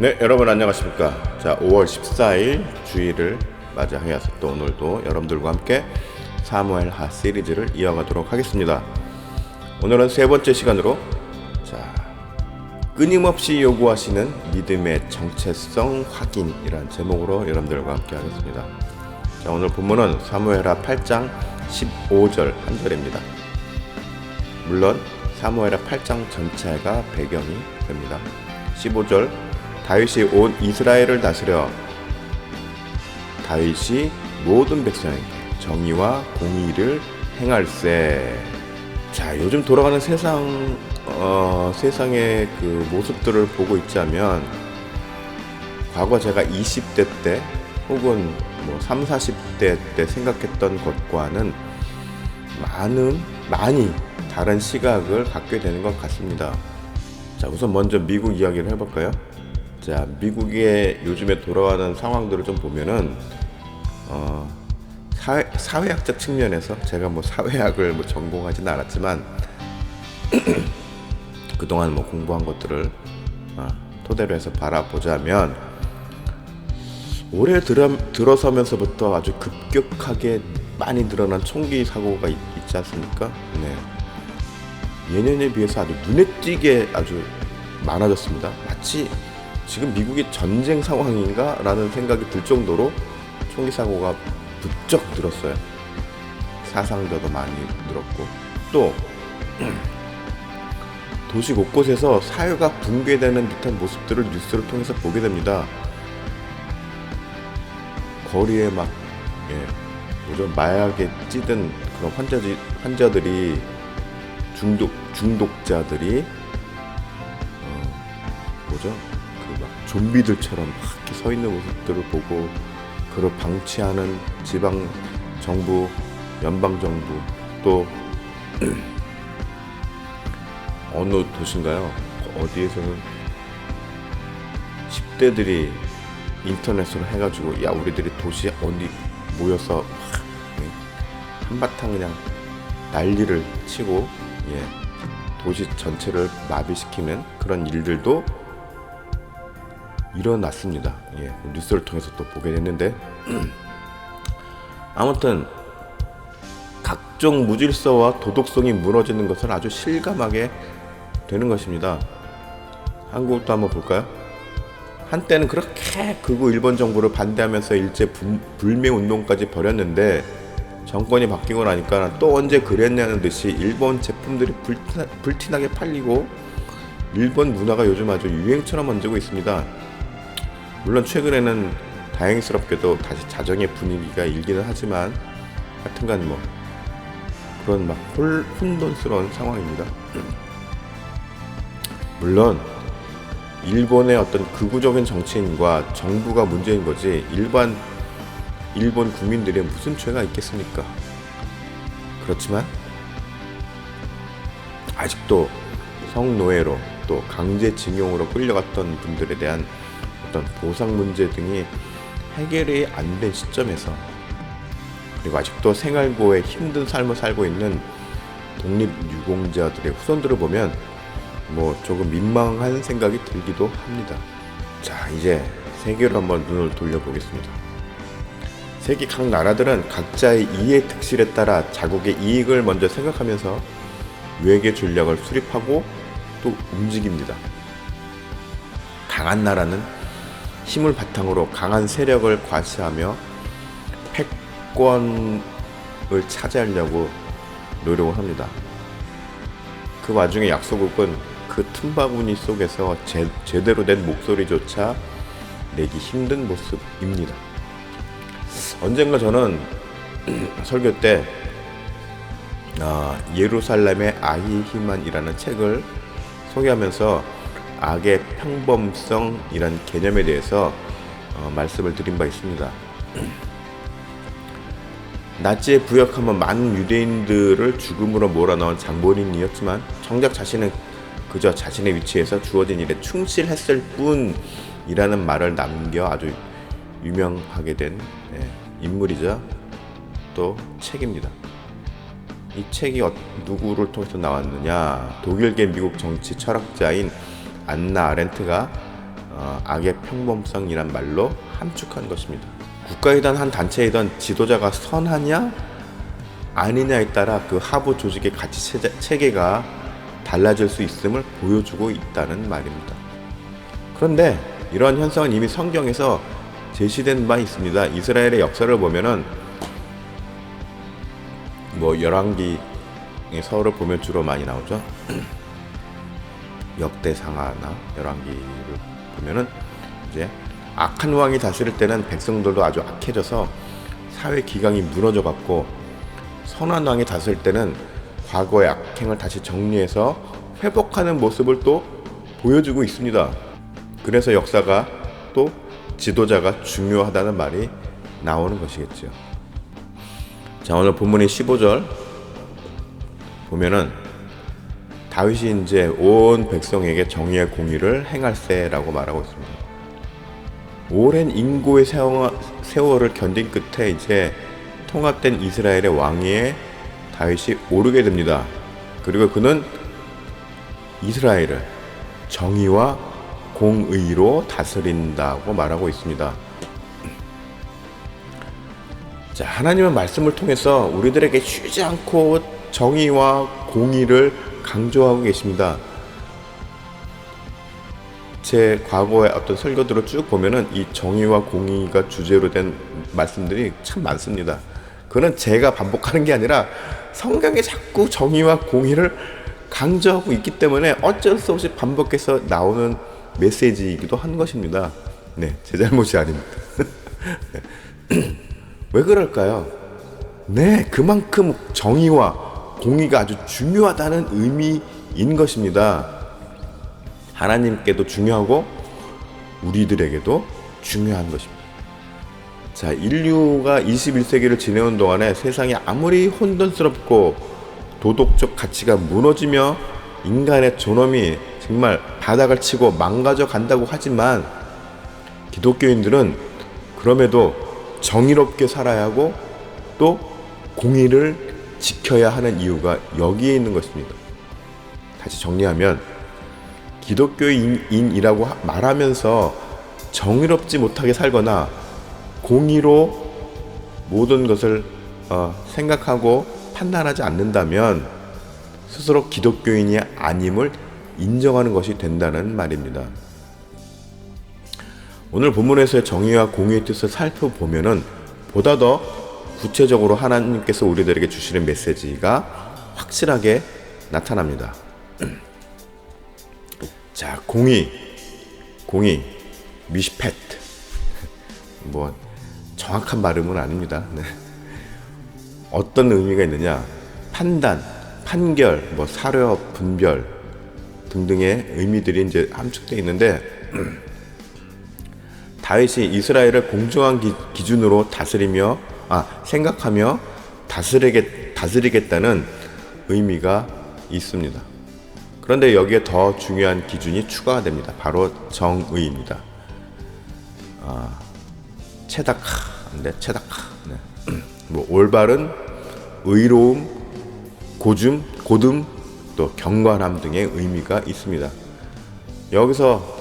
네, 여러분 안녕하십니까? 자, 5월 14일 주일을 맞이하여서 또 오늘도 여러분들과 함께 사무엘 하 시리즈를 이어가도록 하겠습니다. 오늘은 세 번째 시간으로 자, 끊임없이 요구하시는 믿음의 정체성 확인이란 제목으로 여러분들과 함께 하겠습니다. 자, 오늘 본문은 사무엘하 8장 15절 한 절입니다. 물론 사무엘하 8장 전체가 배경이 됩니다. 15절 다윗이 온 이스라엘을 다스려 다윗이 모든 백성에게 정의와 공의를 행할세. 자, 요즘 돌아가는 세상 어, 세상의 그 모습들을 보고 있자면 과거 제가 20대 때 혹은 뭐 3, 40대 때 생각했던 것과는 많은 많이 다른 시각을 갖게 되는 것 같습니다. 자, 우선 먼저 미국 이야기를 해볼까요? 자, 미국의 요즘에 돌아가는 상황들을 좀 보면은 어, 사회, 사회학적 측면에서 제가 뭐 사회학을 뭐 전공하지는 않았지만 그동안 뭐 공부한 것들을 어, 토대로 해서 바라보자면 올해 들어, 들어서면서부터 아주 급격하게 많이 늘어난 총기 사고가 있, 있지 않습니까? 네. 예년에 비해서 아주 눈에 띄게 아주 많아졌습니다. 마치 지금 미국이 전쟁 상황인가? 라는 생각이 들 정도로 총기 사고가 부쩍 늘었어요. 사상자도 많이 늘었고 또 도시 곳곳에서 사회가 붕괴되는 듯한 모습들을 뉴스를 통해서 보게 됩니다. 거리에 막 예, 뭐죠 마약에 찌든 그런 환자지, 환자들이 중독 중독자들이 어, 뭐죠 좀비들처럼 막 서 있는 모습들을 보고 그를 방치하는 지방 정부 연방 정부 또 어느 도시인가요? 어디에서는 10대들이 인터넷으로 해가지고 야 우리들이 도시 어디 모여서 막 한바탕 그냥 난리를 치고 예 도시 전체를 마비시키는 그런 일들도 일어났습니다. 예 뉴스를 통해서 또 보게 됐는데 아무튼 각종 무질서와 도덕성이 무너지는 것을 아주 실감하게 되는 것입니다. 한국도 한번 볼까요? 한때는 그렇게 극우 일본 정부를 반대하면서 일제 분- 불매 운동까지 벌였는데 정권이 바뀌고 나니까 또 언제 그랬냐는 듯이 일본 제품들이 불티나, 불티나게 팔리고 일본 문화가 요즘 아주 유행처럼 번지고 있습니다. 물론 최근에는 다행스럽게도 다시 자정의 분위기가 일기는 하지만 하여튼간 뭐 그런 막 홀, 혼돈스러운 상황입니다. 물론 일본의 어떤 극우적인 정치인과 정부가 문제인 거지 일반 일본 국민들의 무슨 죄가 있겠습니까? 그렇지만 아직도 성노예로 또 강제징용으로 끌려갔던 분들에 대한 어떤 보상 문제 등이 해결이 안 된 시점에서 그리고 아직도 생활고에 힘든 삶을 살고 있는 독립유공자들의 후손들을 보면 뭐 조금 민망한 생각이 들기도 합니다. 자, 이제 세계로 한번 눈을 돌려보겠습니다. 세계 각 나라들은 각자의 이해 특실에 따라 자국의 이익을 먼저 생각하면서 외계 전략을 수립하고 또 움직입니다. 강한 나라는 힘을 바탕으로 강한 세력을 과시하며 패권을 차지하려고 노력을 합니다. 그 와중에 약소국은 그 틈바구니 속에서 제, 제대로 된 목소리조차 내기 힘든 모습입니다. 언젠가 저는 설교 때 아, 예루살렘의 아히히만이라는 책을 소개하면서 악의 평범성이라는 개념에 대해서 어, 말씀을 드린 바 있습니다. 나치에 부역하면 많은 유대인들을 죽음으로 몰아넣은 장본인이었지만 정작 자신은 그저 자신의 위치에서 주어진 일에 충실했을 뿐이라는 말을 남겨 아주 유명하게 된 예, 인물이자 또 책입니다. 이 책이 어- 누구를 통해서 나왔느냐? 독일계 미국 정치 철학자인 안나 아렌트가 어, 악의 평범성이란 말로 함축한 것입니다. 국가이든 한 단체이든 지도자가 선하냐 아니냐에 따라 그 하부 조직의 가치 체계가 달라질 수 있음을 보여주고 있다는 말입니다. 그런데 이러한 현상은 이미 성경에서 제시된 바 있습니다. 이스라엘의 역사를 보면은 뭐 열왕기 서를 보면 주로 많이 나오죠. 역대상하나 열왕기를 보면은 이제 악한 왕이 다스릴 때는 백성들도 아주 악해져서 사회 기강이 무너져 갖고 선한 왕이 다스릴 때는 과거의 악행을 다시 정리해서 회복하는 모습을 또 보여주고 있습니다. 그래서 역사가 또 지도자가 중요하다는 말이 나오는 것이겠죠. 자 오늘 본문의 15절 보면은 다윗이 이제 온 백성에게 정의의 공의를 행할세라고 말하고 있습니다. 오랜 인고의 세월, 세월을 견딘 끝에 이제 통합된 이스라엘의 왕위에 다윗이 오르게 됩니다. 그리고 그는 이스라엘을 정의와 공의로 다스린다고 말하고 있습니다. 자, 하나님의 말씀을 통해서 우리들에게 쉬지 않고 정의와 공의를 강조하고 계십니다. 제 과거의 어떤 설교들을 쭉 보면은 이 정의와 공의가 주제로 된 말씀들이 참 많습니다. 그는 제가 반복하는 게 아니라 성경에 자꾸 정의와 공의를 강조하고 있기 때문에 어쩔 수 없이 반복해서 나오는 메시지이기도 한 것입니다. 네, 제 잘못이 아닙니다. 왜 그럴까요? 네, 그만큼 정의와 공의가 아주 중요하다는 의미인 것입니다. 하나님께도 중요하고 우리들에게도 중요한 것입니다. 자, 인류가 21세기를 지내온 동안에 세상이 아무리 혼돈스럽고 도덕적 가치가 무너지며 인간의 존엄이 정말 바닥을 치고 망가져 간다고 하지만 기독교인들은 그럼에도 정의롭게 살아야 하고 또 공의를 지켜야 하는 이유가 여기에 있는 것입니다. 다시 정리하면 기독교인이라고 하- 말하면서 정의롭지 못하게 살거나 공의로 모든 것을 어, 생각하고 판단하지 않는다면 스스로 기독교인이 아님을 인정하는 것이 된다는 말입니다. 오늘 본문에서의 정의와 공의의 뜻을 살펴보면은 보다 더 구체적으로 하나님께서 우리들에게 주시는 메시지가 확실하게 나타납니다. 자, 공의, 공의, 미시펫. 뭐 정확한 발음은 아닙니다. 네. 어떤 의미가 있느냐? 판단, 판결, 뭐 사려, 분별 등등의 의미들이 이제 함축되어 있는데 다윗이 이스라엘을 공정한 기, 기준으로 다스리며 아 생각하며 다스리겠 다스리겠다는 의미가 있습니다. 그런데 여기에 더 중요한 기준이 추가가 됩니다. 바로 정의입니다. 아, 체다카, 네, 체다카. 네. 뭐 올바른, 의로움, 고줌, 고듬, 또 경건함 등의 의미가 있습니다. 여기서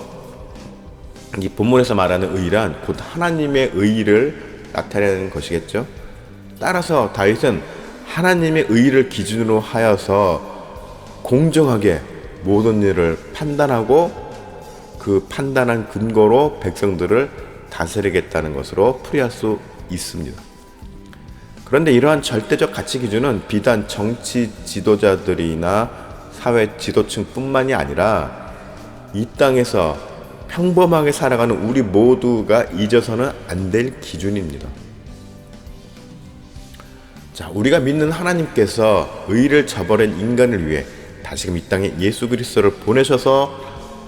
이 본문에서 말하는 의란 곧 하나님의 의를 나타내는 것이겠죠. 따라서 다윗은 하나님의 의를 기준으로 하여서 공정하게 모든 일을 판단하고 그 판단한 근거로 백성들을 다스리겠다는 것으로 풀이할 수 있습니다. 그런데 이러한 절대적 가치 기준은 비단 정치 지도자들이나 사회 지도층뿐만이 아니라 이 땅에서 평범하게 살아가는 우리 모두가 잊어서는 안 될 기준입니다. 자, 우리가 믿는 하나님께서 의를 저버린 인간을 위해 다시금 이 땅에 예수 그리스도를 보내셔서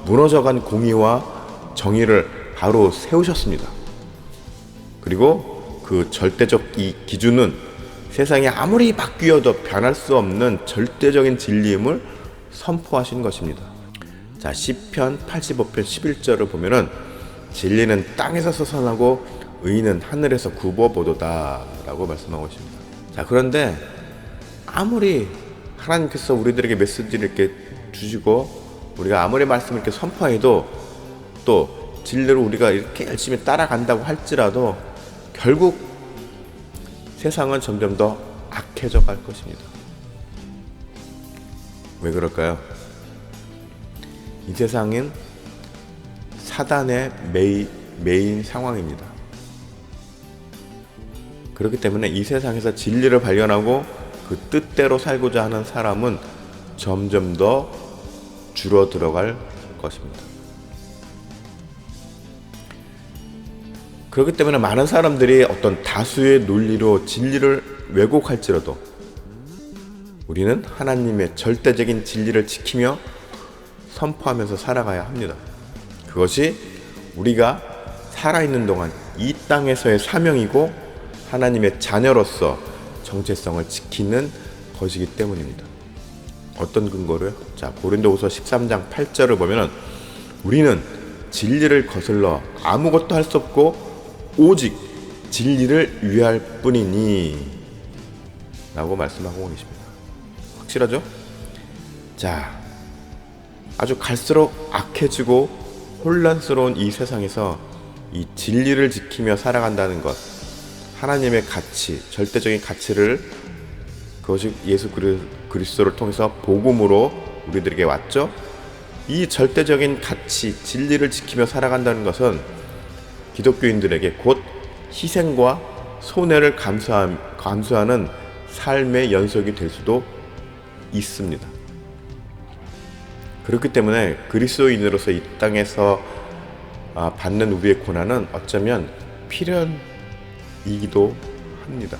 무너져간 공의와 정의를 바로 세우셨습니다. 그리고 그 절대적 이 기준은 세상이 아무리 바뀌어도 변할 수 없는 절대적인 진리임을 선포하신 것입니다. 자, 시편 85편 11절을 보면은 진리는 땅에서 솟아나고 의는 하늘에서 굽어보도다라고 말씀하고 있습니다. 자, 그런데 아무리 하나님께서 우리들에게 메시지를 이렇게 주시고 우리가 아무리 말씀을 이렇게 선포해도 또 진리를 우리가 이렇게 열심히 따라간다고 할지라도 결국 세상은 점점 더 악해져 갈 것입니다. 왜 그럴까요? 이 세상은 사단의 메인, 메인 상황입니다. 그렇기 때문에 이 세상에서 진리를 발견하고 그 뜻대로 살고자 하는 사람은 점점 더 줄어 들어갈 것입니다. 그렇기 때문에 많은 사람들이 어떤 다수의 논리로 진리를 왜곡할지라도 우리는 하나님의 절대적인 진리를 지키며 선포하면서 살아가야 합니다. 그것이 우리가 살아있는 동안 이 땅에서의 사명이고 하나님의 자녀로서 정체성을 지키는 것이기 때문입니다. 어떤 근거로요? 자, 고린도후서 13장 8절을 보면은 우리는 진리를 거슬러 아무것도 할 수 없고 오직 진리를 위할 뿐이니 라고 말씀하고 계십니다. 확실하죠? 자, 아주 갈수록 악해지고 혼란스러운 이 세상에서 이 진리를 지키며 살아간다는 것, 하나님의 가치, 절대적인 가치를 그것이 예수 그리- 그리스도를 통해서 복음으로 우리들에게 왔죠. 이 절대적인 가치, 진리를 지키며 살아간다는 것은 기독교인들에게 곧 희생과 손해를 감수하는 삶의 연속이 될 수도 있습니다. 그렇기 때문에 그리스도인으로서 이 땅에서 아, 받는 우리의 고난은 어쩌면 필연이기도 합니다.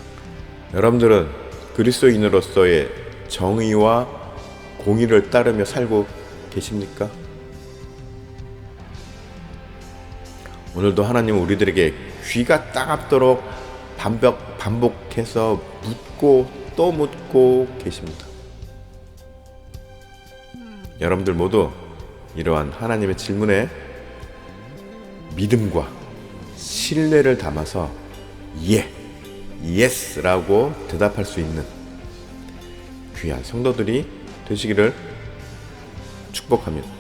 여러분들은 그리스도인으로서의 정의와 공의를 따르며 살고 계십니까? 오늘도 하나님은 우리들에게 귀가 따갑도록 반복, 반복해서 묻고 또 묻고 계십니다. 여러분들 모두 이러한 하나님의 질문에 믿음과 신뢰를 담아서 예, 예스라고 대답할 수 있는 귀한 성도들이 되시기를 축복합니다.